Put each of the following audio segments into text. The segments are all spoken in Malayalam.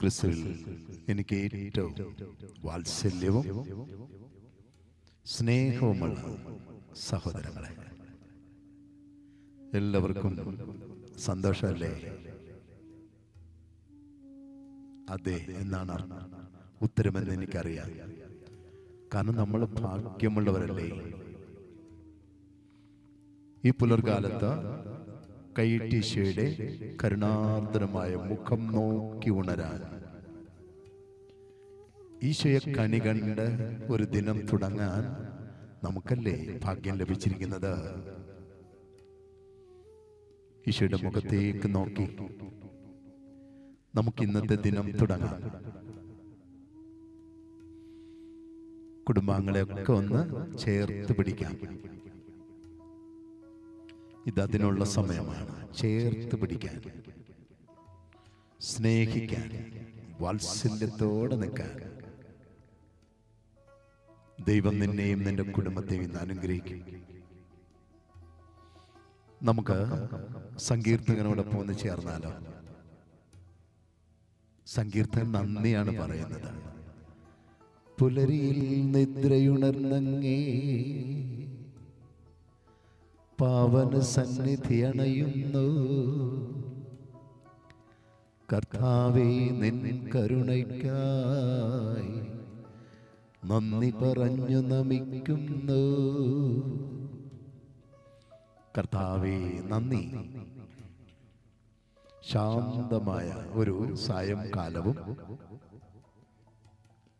ക്രിസ്തുവിൽ എനിക്ക് ഏറ്റവും വാത്സല്യവും സ്നേഹവുമുള്ള സഹോദരങ്ങളെ. എല്ലാവർക്കും സന്തോഷമല്ലേ? അതെ എന്നാണ് ഉത്തരമെന്ന് എനിക്കറിയാം. കാരണം നമ്മൾ ഭാഗ്യമുള്ളവരല്ലേ? ഈ പുലർകാലത്ത് കൈട്ടീശയുടെ കരുണാർദ്രമായ മുഖം നോക്കി ഉണരാൻ. ഈശോയെ കണി കണ്ട് ഒരു ദിനം തുടങ്ങാൻ നമുക്കല്ലേ ഭാഗ്യം ലഭിച്ചിരിക്കുന്നത്? ഈശോയുടെ മുഖത്തേക്ക് നോക്കി. നമുക്ക് ഇന്നത്തെ ദിനം തുടങ്ങാം. കുടുംബാംഗങ്ങളെയൊക്കെ ഒന്ന് ചേർത്ത് പിടിക്കാം. ഇത് അതിനുള്ള സമയമാണ്. ചേർത്ത് പിടിക്കാൻ. സ്നേഹിക്കാൻ. വാത്സല്യത്തോടെ നിൽക്കാൻ. ദൈവം നിന്നെയും നിന്റെ കുടുംബത്തെയും ഇന്ന് അനുഗ്രഹിക്കും. നമുക്ക് സങ്കീർത്തകനോടൊപ്പം ഒന്ന് ചേർന്നാലോ? സങ്കീർത്തൻ നന്ദിയാണ് പറയുന്നത്. പുലരിയിൽ നിദ്രയുണർന്നങ്ങേ. പാവന സന്നിധി അണയുന്നു. കർത്താവേ നിൻ കരുണയ്ക്കായി നന്ദി പറഞ്ഞു നമിക്കുന്നു. കർത്താവേ നന്ദി. ശാന്തമായ ഒരു സായംകാലവും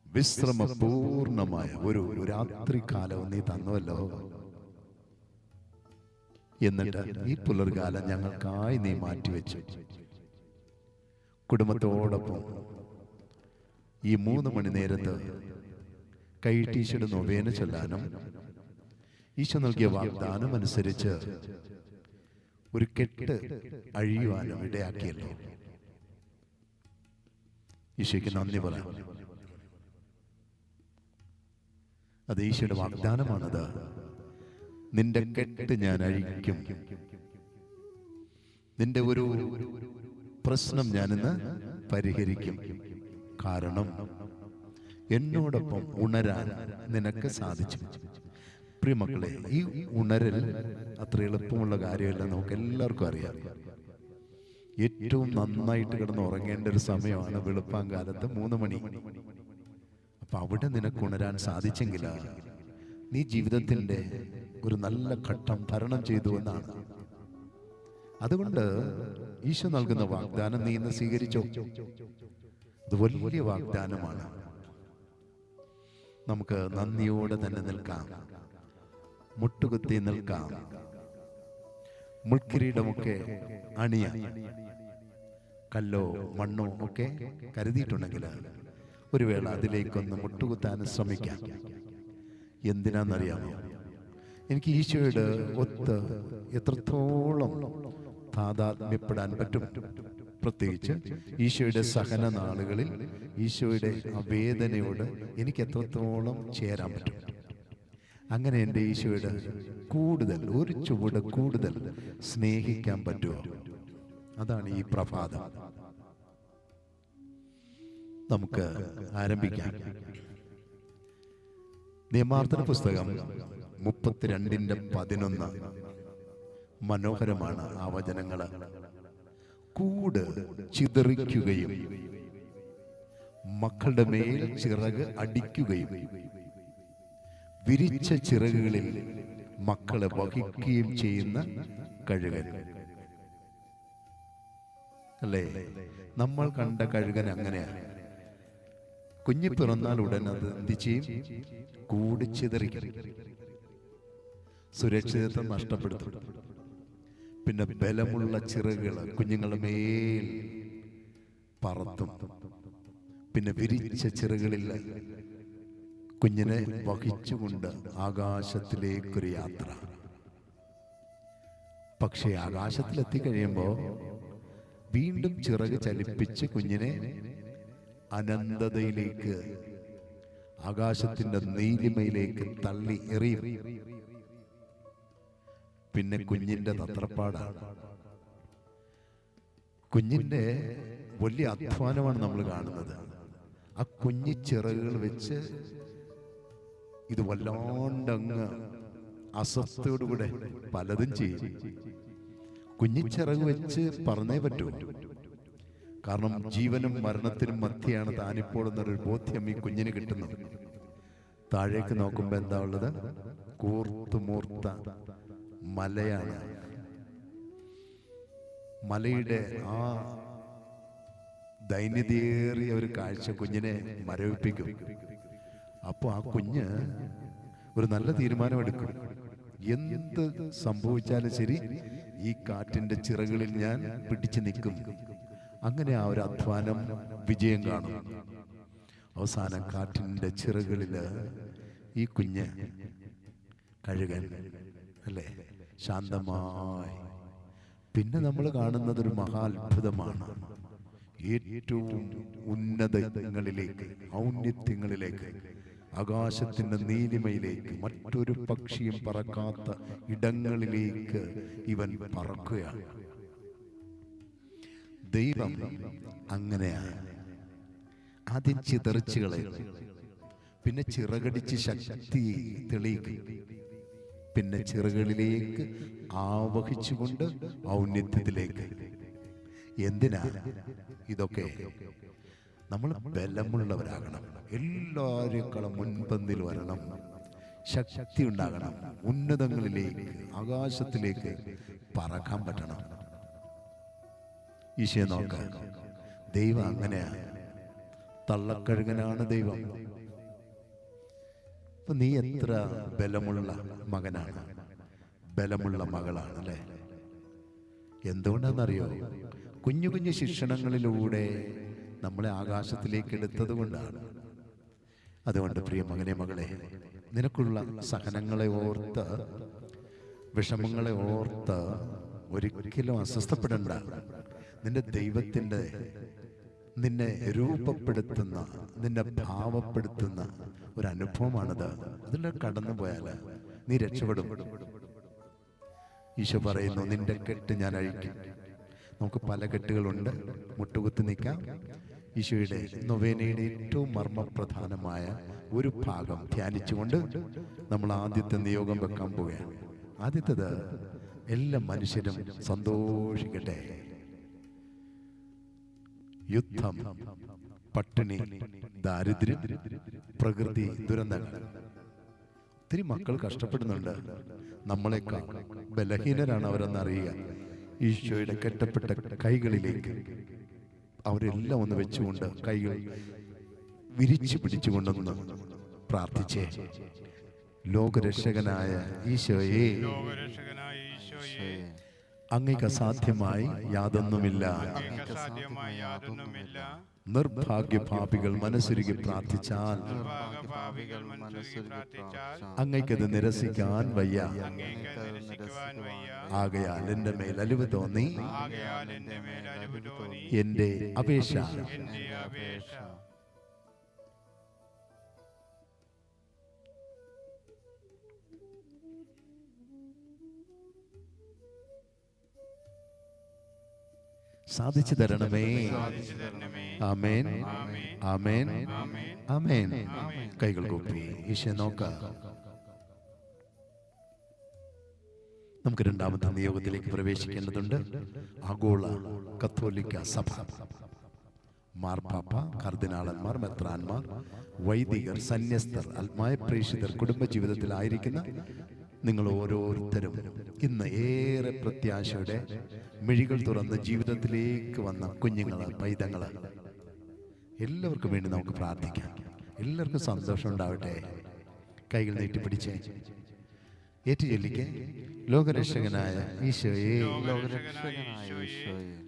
വിശ്രമപൂർണമായ ഒരു രാത്രികാലവും നീ തന്നുവല്ലോ. എന്നിട്ട് ഈ പുലർകാലം ഞങ്ങൾക്കായി നീ മാറ്റിവെച്ചു. കുടുംബത്തോടൊപ്പം ഈ മൂന്ന് മണി നേരത്ത് കൈട്ടീശയുടെ നൊവേന ചൊല്ലാനും ഈശോ നൽകിയ വാഗ്ദാനം അനുസരിച്ച് ഒരു കെട്ട് അഴിയുവാനും ഇടയാക്കിയല്ലോ. ഈശോയ്ക്ക് നന്ദി പറയാം. അത് ഈശോയുടെ വാഗ്ദാനമാണത്. നിന്റെ കെട്ട് ഞാൻ അഴിക്കും. നിന്റെ ഒരു പ്രശ്നം ഞാനിന്ന് പരിഹരിക്കും. കാരണം എന്നോടൊപ്പം ഉണരാൻ നിനക്ക് സാധിച്ചു. പ്രിയമക്കളെ ഈ ഉണരൽ അത്ര എളുപ്പമുള്ള കാര്യമല്ല നമുക്ക് എല്ലാവർക്കും അറിയാം. ഏറ്റവും നന്നായിട്ട് കിടന്ന് ഉറങ്ങേണ്ട ഒരു സമയമാണ് വെളുപ്പാങ്കാലത്ത് മൂന്ന് മണി. അപ്പൊ അവിടെ നിനക്ക് ഉണരാൻ സാധിച്ചെങ്കിൽ നീ ജീവിതത്തിന്റെ ഒരു നല്ല ഘട്ടം ഭരണം ചെയ്തു എന്നാണ്. അതുകൊണ്ട് ഈശോ നൽകുന്ന വാഗ്ദാനം നീ ഇന്ന് സ്വീകരിച്ചോ? ഇത് വലിയ വാഗ്ദാനമാണ്. നമുക്ക് നന്ദിയോടെ തന്നെ നിൽക്കാം. മുട്ടുകുത്തി നിൽക്കാം. മുൾക്കിരീടമൊക്കെ അണിയ. കല്ലോ മണ്ണോ ഒക്കെ കരുതിയിട്ടുണ്ടെങ്കിൽ ഒരു വേള അതിലേക്കൊന്ന് മുട്ടുകുത്താൻ ശ്രമിക്കാം. എന്തിനാണെന്നറിയാമോ? എനിക്ക് ഈശോയുടെ ഒത്ത് എത്രത്തോളം താതാത്മ്യപ്പെടാൻ പറ്റും? പ്രത്യേകിച്ച് ഈശോയുടെ സഹന നാളുകളിൽ ഈശോയുടെ അവേദനയോട് എനിക്ക് എത്രത്തോളം ചേരാൻ പറ്റും? അങ്ങനെ എന്റെ ഈശോയുടെ കൂടുതൽ ഒരു ചുവട് കൂടുതൽ സ്നേഹിക്കാൻ പറ്റുമോ? അതാണ് ഈ പ്രഭാതം. നമുക്ക് ആരംഭിക്കാം. നിയമാർത്ഥന പുസ്തകം മുപ്പത്തിരണ്ടിന്റെ പതിനൊന്ന്. മനോഹരമാണ് ആ വചനങ്ങൾ കൂട് ചിതറിക്കുകയും മക്കളുടെ മേൽ ചിറക് അടിക്കുകയും വിരിച്ച ചിറകുകളിൽ മക്കളെ വഹിക്കുകയും ചെയ്യുന്ന കഴുകൻ. അല്ലേ? നമ്മൾ കണ്ട കഴുകൻ അങ്ങനെയാണ് കുഞ്ഞി പിറന്നാൽ ഉടൻ അത് എന്ത് ചെയ്യും? കൂടി ചിതറിക്കും. സുരക്ഷിതത്വം നഷ്ടപ്പെടുത്തും. പിന്നെ ബലമുള്ള ചിറകുകൾ കുഞ്ഞുങ്ങളുടെ മേൽ പറത്തും. പിന്നെ വിരിച്ച ചിറകളില്ല കുഞ്ഞിനെ വഹിച്ചുകൊണ്ട് ആകാശത്തിലേക്കൊരു യാത്ര. പക്ഷേ ആകാശത്തിലെത്തി കഴിയുമ്പോൾ വീണ്ടും ചിറക് ചലിപ്പിച്ച് കുഞ്ഞിനെ അനന്തതയിലേക്ക് ആകാശത്തിന്റെ നീലിമയിലേക്ക് തള്ളി എറിയും. പിന്നെ കുഞ്ഞിന്റെ തത്രപ്പാടാണ്. കുഞ്ഞിന്റെ വലിയ അധ്വാനമാണ് നമ്മൾ കാണുന്നത്. ആ കുഞ്ഞി ചിറകുകൾ വെച്ച് ഇത് വല്ലാണ്ടങ്ങ് അസ്വസ്ഥയോടുകൂടെ പലതും ചെയ്യും. കുഞ്ഞിച്ചിറക് വെച്ച് പറഞ്ഞേ പറ്റൂ. കാരണം ജീവനും മരണത്തിനും മധ്യയാണ് താനിപ്പോൾ എന്നൊരു ബോധ്യം ഈ കുഞ്ഞിന് കിട്ടുന്നത്. താഴേക്ക് നോക്കുമ്പോൾ എന്താ ഉള്ളത്? കൂർത്തുമൂർത്ത മലയാണ്. മലയുടെ ആ ദൈന്യതയേറിയ ഒരു കാഴ്ച കുഞ്ഞിനെ മരവിപ്പിക്കും. അപ്പോൾ ആ കുഞ്ഞ് ഒരു നല്ല തീരുമാനമെടുക്കും. എന്ത് സംഭവിച്ചാലും ശരി ഈ കാറ്റിന്റെ ചിറകളിൽ ഞാൻ പിടിച്ചു നിൽക്കും. അങ്ങനെ ആ ഒരു അധ്വാനം വിജയം കാണും. അവസാനം കാറ്റിന്റെ ചിറകളിൽ ഈ കുഞ്ഞ് കഴുകൻ അല്ലേ? ശാന്തമായി. പിന്നെ നമ്മൾ കാണുന്നത് ഒരു മഹാത്ഭുതമാണ് ഏറ്റവും ഉന്നതങ്ങളിലേക്ക് ഔന്നത്യങ്ങളിലേക്ക് ആകാശത്തിന്റെ നീലിമയിലേക്ക് മറ്റൊരു പക്ഷിയും പറക്കാത്ത ഇടങ്ങളിലേക്ക് ഇവൻ പറക്കുകയാണ്. ദൈവം അങ്ങനെയാണ്. ആദ്യം ചിതറിച്ചുകളെ പിന്നെ ചിറകടിച്ച് ശക്തി തെളിയിക്കും പിന്നെ ചിറകളിലേക്ക് ആവഹിച്ചുകൊണ്ട് ഔന്നത്യത്തിലേക്ക്. എന്തിനാ? ഇതൊക്കെ നമ്മൾ ബലമുള്ളവരാകണം. എല്ലാവരെക്കാളും മുൻപന്തിൽ വരണം. ശക്തി ഉണ്ടാകണം. ഉന്നതങ്ങളിലേക്ക് ആകാശത്തിലേക്ക് പറക്കാൻ പറ്റണം. ഈശയെ നോക്കാം. ദൈവം അങ്ങനെയാണ് തള്ളക്കഴുകനാണ് ദൈവം. നീ എത്ര ബലമുള്ള മകനാണ്? ബലമുള്ള മകളാണ് അല്ലേ എന്തുകൊണ്ടാണെന്നറിയോ? കുഞ്ഞു കുഞ്ഞു ശിക്ഷണങ്ങളിലൂടെ നമ്മളെ ആകാശത്തിലേക്ക് എടുത്തത് കൊണ്ടാണ്. അതുകൊണ്ട് പ്രിയ മകനെ മകളെ നിനക്കുള്ള സഹനങ്ങളെ ഓർത്ത് വിഷമങ്ങളെ ഓർത്ത് ഒരിക്കലും അസ്വസ്ഥപ്പെടണ്ട. നിന്റെ ദൈവത്തിന്റെ നിന്നെ രൂപപ്പെടുത്തുന്ന നിന്നെ ഭാവപ്പെടുത്തുന്ന ഒരു അനുഭവമാണത്. അതിൽ കടന്നു പോയാൽ നീ രക്ഷപ്പെടും. ഈശോ പറയുന്നു നിന്റെ കെട്ട് ഞാൻ അഴിക്കും. നമുക്ക് പല കെട്ടുകളുണ്ട്. മുട്ടുകുത്തി നിൽക്കാം. ഈശോയുടെ നൊവേനയുടെ ഏറ്റവും മർമ്മപ്രധാനമായ ഒരു ഭാഗം ധ്യാനിച്ചുകൊണ്ട് നമ്മൾ ആദ്യത്തെ നിയോഗം വെക്കാൻ പോവുകയാണ്. ആദ്യത്തേത് എല്ലാ മനുഷ്യരും സന്തോഷിക്കട്ടെ. യുദ്ധം പട്ടിണി ദാരിദ്ര്യം പ്രകൃതി ദുരന്തങ്ങൾ. ഒത്തിരി മക്കൾ കഷ്ടപ്പെടുന്നുണ്ട്. നമ്മളെക്കാൾ ബലഹീനരാണ് അവരെന്ന് അറിയുക ഈശോയുടെ കെട്ടപ്പെട്ട കൈകളിലേക്ക് അവരെല്ലാം ഒന്ന് വെച്ചുകൊണ്ട് കൈകൾ വിരിച്ചു പിടിച്ചുകൊണ്ടൊന്ന് പ്രാർത്ഥിച്ചേ. ലോകരക്ഷകനായ ഈശോയെ. ലോകരക്ഷകനായ ഈശോയെ. അങ്ങേക്ക് അസാധ്യമായി യാതൊന്നുമില്ല. നിർഭാഗ്യ അസാധ്യമായ യാതൊന്നുമില്ല. നിർഭാഗ്യപാപികൾ മനസ്സുരുകി പ്രാർത്ഥിച്ചാൽ അങ്ങയ്ക്കത് നിരസിക്കാൻ വയ്യ. ആകയാൽ എന്റെ മേൽ അലിവ് തോന്നി. എന്റെ അപേക്ഷ. സാധിച്ചു തരണമേ. ആമേൻ. ആമേൻ. ആമേൻ. കൈകൾ കൂപ്പി. ഈശോ നോക്ക. നമുക്ക് രണ്ടാമത്തെ നിയോഗത്തിലേക്ക് പ്രവേശിക്കേണ്ടതുണ്ട്. ആഗോള കത്തോലിക്ക സഭ. മാർപ്പാപ്പ കർദിനാളന്മാർ മെത്രാന്മാർ വൈദികർ സന്യസ്തർ ആത്മായ പ്രേക്ഷിതർ കുടുംബജീവിതത്തിലായിരിക്കുന്ന നിങ്ങൾ ഓരോരുത്തരും ഇന്ന് ഏറെ പ്രത്യാശയുടെ മിഴികൾ തുറന്ന് ജീവിതത്തിലേക്ക് വന്ന കുഞ്ഞുങ്ങൾ പൈതങ്ങൾ എല്ലാവർക്കും വേണ്ടി നമുക്ക് പ്രാർത്ഥിക്കാം. എല്ലാവർക്കും സന്തോഷം ഉണ്ടാവട്ടെ. കൈകൾ നീട്ടിപ്പിടിച്ച് ഏറ്റുചൊല്ലിക്ക്. ലോകരക്ഷകനായ ഈശോയെ. ലോകരക്ഷകനായ ഈശോയെ.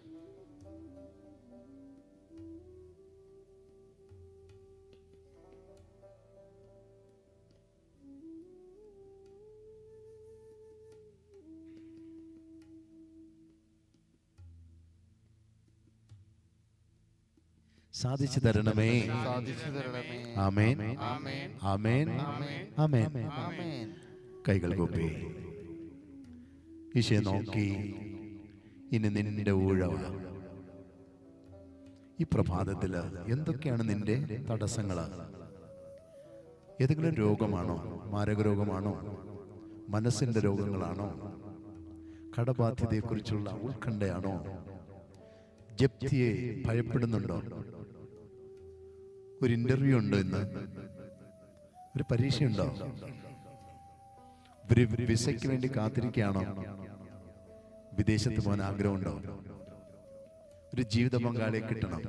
സാധിച്ചു തരണമേ. ആമേൻ. ആമേൻ. ആമേൻ. ആമേൻ. ആമേൻ. കൈകൾ കൂപ്പി. ഈശോ നോക്കി. ഇനി നിന്റെ ഊഴവ. ഈ പ്രഭാതത്തിൽ എന്തൊക്കെയാണ് നിന്റെ തടസ്സങ്ങൾ ഏതെങ്കിലും രോഗമാണോ? മാരക രോഗമാണോ? മനസ്സിന്റെ രോഗങ്ങളാണോ? കടബാധ്യതയെക്കുറിച്ചുള്ള ഉത്കണ്ഠയാണോ? ജപ്തിയെ ഭയപ്പെടുന്നുണ്ടോ? ഒരു ഇന്റർവ്യൂ ഉണ്ട് ഇന്ന്. ഒരു പരീക്ഷയുണ്ടോ? ഒരു വിസയ്ക്ക് വേണ്ടി കാത്തിരിക്കുകയാണോ? വിദേശത്ത് പോകാൻ ആഗ്രഹമുണ്ടോ? ഒരു ജീവിത പങ്കാളിയെ കിട്ടണം.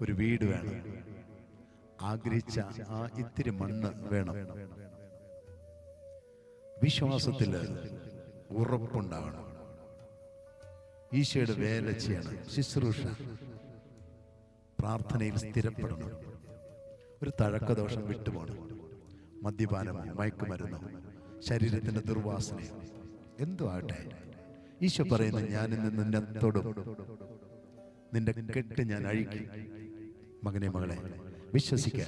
ഒരു വീട് വേണം. ആഗ്രഹിച്ച ആ ഇത്തിരി മണ്ണ് വേണം. വിശ്വാസത്തിൽ ഉറപ്പുണ്ടാവണം. ഈശോയുടെ വേല ചെയ്യണം. ശുശ്രൂഷ. പ്രാർത്ഥനയിൽ സ്ഥിരപ്പെടുന്നു ഒരു തഴക്കദോഷം വിട്ടുപോകണം. മദ്യപാനമോ മയക്കുമരുന്നോ ശരീരത്തിന്റെ ദുർവാസനയോ എന്തോ ആട്ടെ. ഈശോ പറയുന്നു ഞാൻ നിന്നെ തൊടും. നിന്റെ കെട്ട് ഞാൻ അഴിക്കും. മകനെ മകളെ വിശ്വസിക്ക.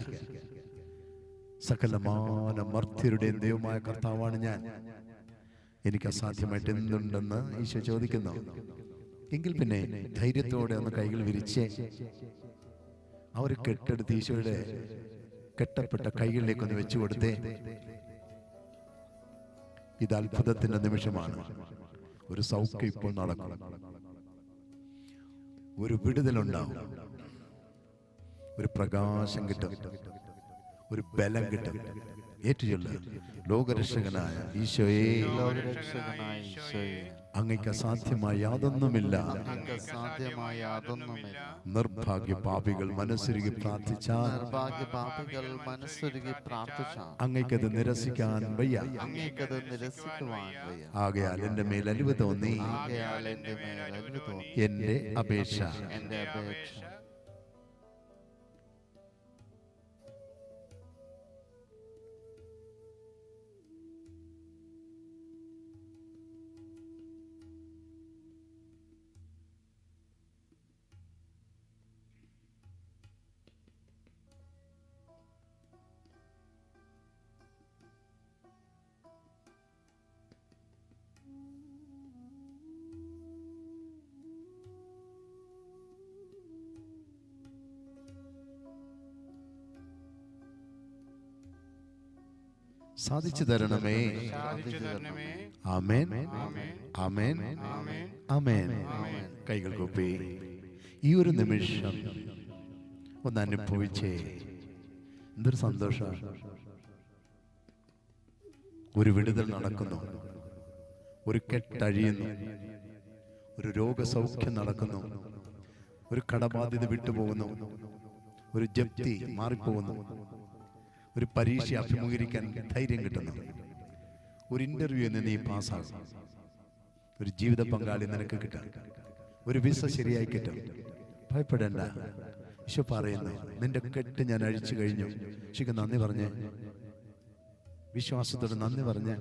സകലമാന മർത്യരുടെ ദൈവമായ കർത്താവാണ് ഞാൻ. എനിക്ക് അസാധ്യമായിട്ട് എന്തുണ്ടെന്ന് ഈശോ ചോദിക്കുന്നു. എങ്കിൽ പിന്നെ ധൈര്യത്തോടെ ഒന്ന് കൈകൾ വിരിച്ച് ആ ഒരു കെട്ടെടുത്ത് ഈശോയുടെ കെട്ടപ്പെട്ട കൈകളിലേക്ക് ഒന്ന് വെച്ചു കൊടുത്തേ. ഇത് അത്ഭുതത്തിന്റെ നിമിഷമാണ്. ഒരു സൗഖ്യം ഇപ്പോൾ നടക്കണം ഒരു വിടുതലുണ്ടാവും. ഒരു പ്രകാശം കിട്ടും. ഒരു ബലം കിട്ടും. ഏറ്റുചൊല്ല ലോകരക്ഷകനായ ഈശോയെ അങ്ങയ്ക്ക് അസാധ്യമായ യാതൊന്നുമില്ല. അങ്ങക്ക് നിർഭാഗ്യ പാപികൾ മനസ്സൊരുകി പ്രാർത്ഥിച്ചാൽ നിർഭാഗ്യ പാപികൾ മനസ്സൊരുകി പ്രാർത്ഥിച്ച അങ്ങയ്ക്കത് നിരസിക്കാൻ വയ്യ. അങ്ങേക്കത് നിരസിക്കുവാൻ വയ്യ ആകയാൽ എന്റെ മേൽ അലിവ് തോന്നി. ആകയാൽ എന്റെ മേൽ അരുളി തോന്നി. എന്റെ അപേക്ഷ. എന്റെ അപേക്ഷ. സാധിച്ചു തരണമേ. സാധിച്ചു തരണമേ. ആമേൻ. ആമേൻ. ആമേൻ. കൈകൾ കൂപ്പി. ഈ ഒരു നിമിഷം ഒന്ന് അനുഭവിച്ചേ. എന്തൊരു സന്തോഷ. ഒരു വിടുതൽ നടക്കുന്നു. ഒരു കെട്ടഴിയുന്നു. ഒരു രോഗസൗഖ്യം നടക്കുന്നു. ഒരു കടബാധ്യത വിട്ടുപോകുന്നു. ഒരു ജപ്തി മാറിപ്പോകുന്നു. ഒരു പരീക്ഷ അഭിമുഖീകരിക്കാൻ ധൈര്യം കിട്ടുന്നു ഒരു ഇന്റർവ്യൂ നീ പാസ്സാകും ഒരു ജീവിത പങ്കാളി നിനക്ക് കിട്ടും. ഒരു വിസ ശരിയായി കിട്ടും. ഭയപ്പെടേണ്ട. ഈശോ പറയുന്നു നിന്റെ കെട്ട് ഞാൻ അഴിച്ചു കഴിഞ്ഞു. ഈശോക്ക് നന്ദി പറഞ്ഞ് വിശ്വാസത്തോട് നന്ദി പറഞ്ഞ്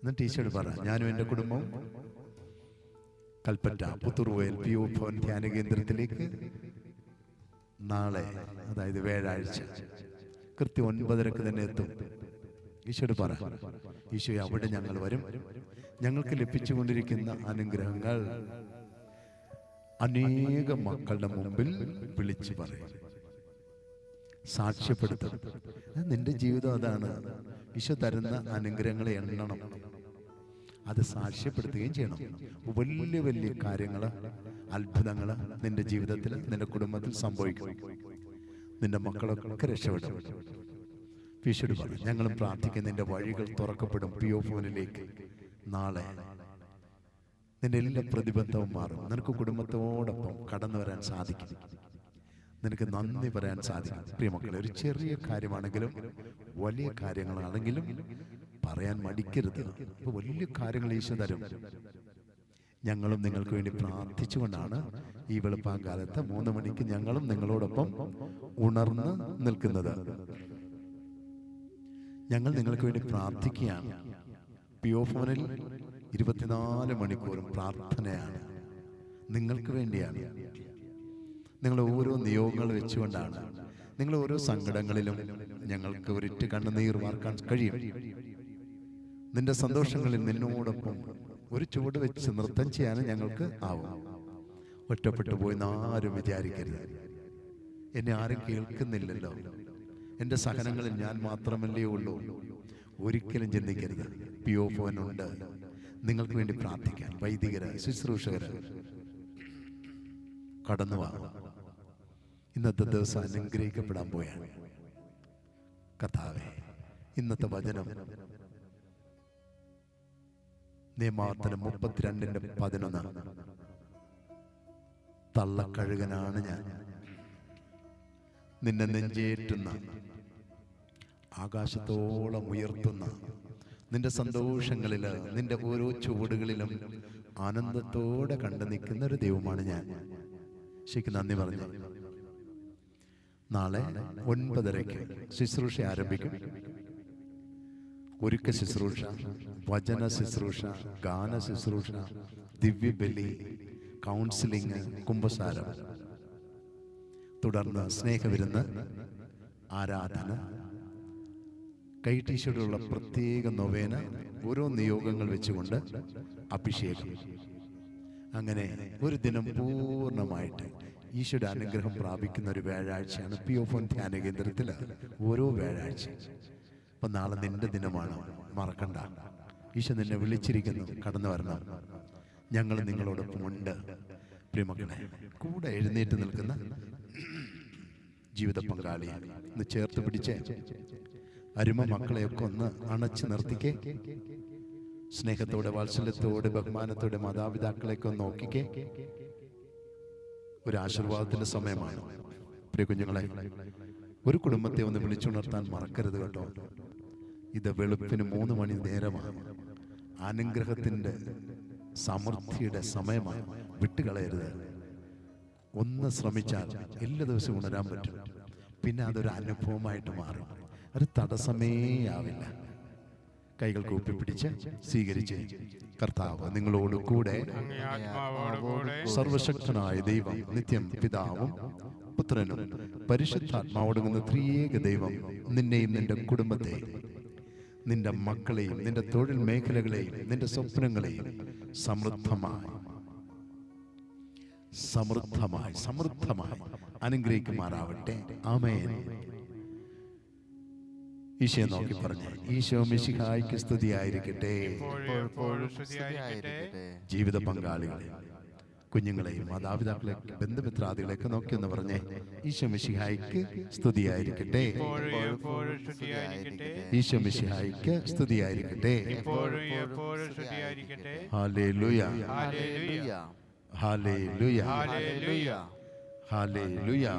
എന്നിട്ട് ഈശോട് പറ ഞാനും എന്റെ കുടുംബവും കൽപ്പറ്റ പുത്തൂർവയൽ പി ഒ ഭവൻ ധ്യാന കേന്ദ്രത്തിലേക്ക് നാളെ അതായത് വ്യാഴാഴ്ച. കൃത്യം ഒൻപതരക്ക് തന്നെ എത്തും. ഈശോട് പറ ഈശോ അവിടെ ഞങ്ങൾ വരും. ഞങ്ങൾക്ക് ലഭിച്ചുകൊണ്ടിരിക്കുന്ന അനുഗ്രഹങ്ങൾ അനേക മക്കളുടെ മുമ്പിൽ വിളിച്ചു പറയും. സാക്ഷ്യപ്പെടുത്തണം നിന്റെ ജീവിതം അതാണ്. ഈശോ തരുന്ന അനുഗ്രഹങ്ങളെ എണ്ണണം. അത് സാക്ഷ്യപ്പെടുത്തുകയും ചെയ്യണം. വലിയ വലിയ കാര്യങ്ങൾ അത്ഭുതങ്ങൾ നിന്റെ ജീവിതത്തിൽ നിന്റെ കുടുംബത്തിൽ സംഭവിക്കും. നിന്റെ മക്കളൊക്കെ രക്ഷപ്പെടും. ഈശോട് പറഞ്ഞു ഞങ്ങളും പ്രാർത്ഥിക്കുന്ന നിന്റെ വഴികൾ തുറക്കപ്പെടും പി ഒ ഫോനിലേക്ക് നാളെ നിന്റെ എല്ലാ പ്രതിബന്ധവും മാറും. നിനക്ക് കുടുംബത്തോടൊപ്പം കടന്നു വരാൻ സാധിക്കും. നിനക്ക് നന്ദി പറയാൻ സാധിക്കും. പ്രിയമക്കളെ ഒരു ചെറിയ കാര്യമാണെങ്കിലും വലിയ കാര്യങ്ങളാണെങ്കിലും പറയാൻ മടിക്കരുത്. അപ്പൊ വലിയ കാര്യങ്ങൾ ഈശോ തരും. ഞങ്ങളും നിങ്ങൾക്ക് വേണ്ടി പ്രാർത്ഥിച്ചുകൊണ്ടാണ് ഈ വെളുപ്പാങ്കാലത്ത് മൂന്ന് മണിക്ക് ഞങ്ങളും നിങ്ങളോടൊപ്പം ഉണർന്ന് നിൽക്കുന്നത്. ഞങ്ങൾ നിങ്ങൾക്ക് വേണ്ടി പ്രാർത്ഥിക്കുകയാണ്. പിയോ ഫോണിൽ ഇരുപത്തിനാല് മണിക്കൂറും പ്രാർത്ഥനയാണ്. നിങ്ങൾക്ക് വേണ്ടിയാണ്. നിങ്ങൾ ഓരോ നിയോഗങ്ങൾ വെച്ചുകൊണ്ടാണ്. നിങ്ങൾ ഓരോ സങ്കടങ്ങളിലും ഞങ്ങൾക്ക് ഒരിറ്റ് കണ്ണുനീർ വാർക്കാൻ കഴിയും. നിന്റെ സന്തോഷങ്ങളിൽ നിന്നോടൊപ്പം ഒരു ചുവട് വെച്ച് നൃത്തം ചെയ്യാൻ ഞങ്ങൾക്ക് ആവും. ഒറ്റപ്പെട്ടു പോയി ആരും വിചാരിക്കരുത്. എന്നെ ആരും കേൾക്കുന്നില്ലല്ലോ. എന്റെ സഹനങ്ങളിൽ ഞാൻ മാത്രമല്ലേ ഉള്ളൂ. ഒരിക്കലും ചിന്തിക്കരുത്. പി ഒ ഫോനുണ്ട് നിങ്ങൾക്ക് വേണ്ടി പ്രാർത്ഥിക്കാൻ വൈദികര ശുശ്രൂഷകര് കടന്നു വാങ്ങും ഇന്നത്തെ ദിവസം അനുഗ്രഹിക്കപ്പെടാൻ പോയാണ്. കഥാവേ ഇന്നത്തെ വചനം നിയമാവർത്തനം മുപ്പത്തിരണ്ടിന്റെ പതിനൊന്ന്. തള്ളക്കഴുകനാണ് ഞാൻ. നിന്നെ നെഞ്ചേറ്റുന്ന ആകാശത്തോളം ഉയർത്തുന്ന നിന്റെ സന്തോഷങ്ങളിൽ നിന്റെ ഓരോ ചുവടുകളിലും ആനന്ദത്തോടെ കണ്ടു നിൽക്കുന്ന ഒരു ദൈവമാണ് ഞാൻ. ശരിക്കും നന്ദി പറഞ്ഞു. നാളെ ഒൻപതരയ്ക്ക് ശുശ്രൂഷ ആരംഭിക്കും. ഒരുക്ക ശുശ്രൂഷ വചന ശുശ്രൂഷ ഗാന ശുശ്രൂഷ ദിവ്യബലി കൗൺസിലിംഗ് കുംഭസാരം. തുടർന്ന് സ്നേഹവിരുന്ന് ആരാധന. കൈട്ടീശോടുള്ള പ്രത്യേക നൊവേന ഓരോ നിയോഗങ്ങൾ വെച്ചുകൊണ്ട് അഭിഷേകം. അങ്ങനെ ഒരു ദിനം പൂർണമായിട്ട് ഈശോയുടെ അനുഗ്രഹം പ്രാപിക്കുന്ന ഒരു വ്യാഴാഴ്ചയാണ് പി ഒ ഫോൺ ധ്യാന കേന്ദ്രത്തിൽ ഓരോ വ്യാഴാഴ്ച. അപ്പൊ നാളെ നിന്റെ ദിനമാണ്. മറക്കണ്ട. ഈശ നിന്നെ വിളിച്ചിരിക്കുന്നു. കടന്നു വരണം. ഞങ്ങൾ നിങ്ങളോടൊപ്പം ഉണ്ട് പ്രിയമക്കളെ കൂടെ എഴുന്നേറ്റ് നിൽക്കുന്ന ജീവിത പങ്കാളി ഒന്ന് ചേർത്ത് പിടിച്ച് അരുമ മക്കളെയൊക്കെ ഒന്ന് അണച്ചു നിർത്തിക്കേ. സ്നേഹത്തോടെ വാത്സല്യത്തോടെ ബഹുമാനത്തോടെ മാതാപിതാക്കളെയൊക്കെ ഒന്ന് നോക്കിക്കേ. ഒരു ആശീർവാദത്തിന്റെ സമയമാണ്. പ്രിയ കുഞ്ഞുങ്ങളെ ഒരു കുടുംബത്തെ ഒന്ന് വിളിച്ചുണർത്താൻ മറക്കരുത് കേട്ടോ. ഇത് വെളുപ്പിന് മൂന്ന് മണി നേരമാണ്. അനുഗ്രഹത്തിന്റെ സമൃദ്ധിയുടെ സമയമാണ്. വിട്ടുകളയരുത്. ഒന്ന് ശ്രമിച്ചാൽ എല്ലാ ദിവസവും ഉണരാൻ പറ്റും. പിന്നെ അതൊരു അനുഭവമായിട്ട് മാറും. ഒരു തടസ്സമേ ആവില്ല. കൈകൾ കൂപ്പിപ്പിടിച്ച് സ്വീകരിച്ച് കർത്താവ് നിങ്ങളോട് കൂടെ സർവശക്തനായ ദൈവം നിത്യം പിതാവും പുത്രനും പരിശുദ്ധാത്മാവോടുങ്ങുന്ന ത്രിയേക ദൈവം നിന്നെയും നിന്റെ കുടുംബത്തെ നിന്റെ മക്കളെയും നിന്റെ തൊഴിൽ മേഖലകളെയും നിന്റെ സ്വപ്നങ്ങളെയും സമൃദ്ധമായി. സമൃദ്ധമായി സമൃദ്ധമായി അനുഗ്രഹിക്കുമാറാവട്ടെ. ആമേൻ. ഈശോയെ നോക്കി പറഞ്ഞു ഈശോ മിശിഹായ്ക്ക് സ്തുതിയായിരിക്കട്ടെ. ജീവിത പങ്കാളികളെ കുഞ്ഞുങ്ങളെയും മാതാപിതാക്കളെ ബന്ധുമിത്രാദികളെയൊക്കെ നോക്കി എന്ന് പറഞ്ഞേ. ഈശോ മിശിഹായ്ക്ക് സ്തുതിയായിരിക്കട്ടെ. എപ്പോഴും സ്തുതിയായിരിക്കട്ടെ ഈശോ മിശിഹായ്ക്ക് സ്തുതിയായിരിക്കട്ടെ. ഇപ്പോഴും എപ്പോഴും സ്തുതിയായിരിക്കട്ടെ ഹാലേലുയ ഹല്ലേലൂയ.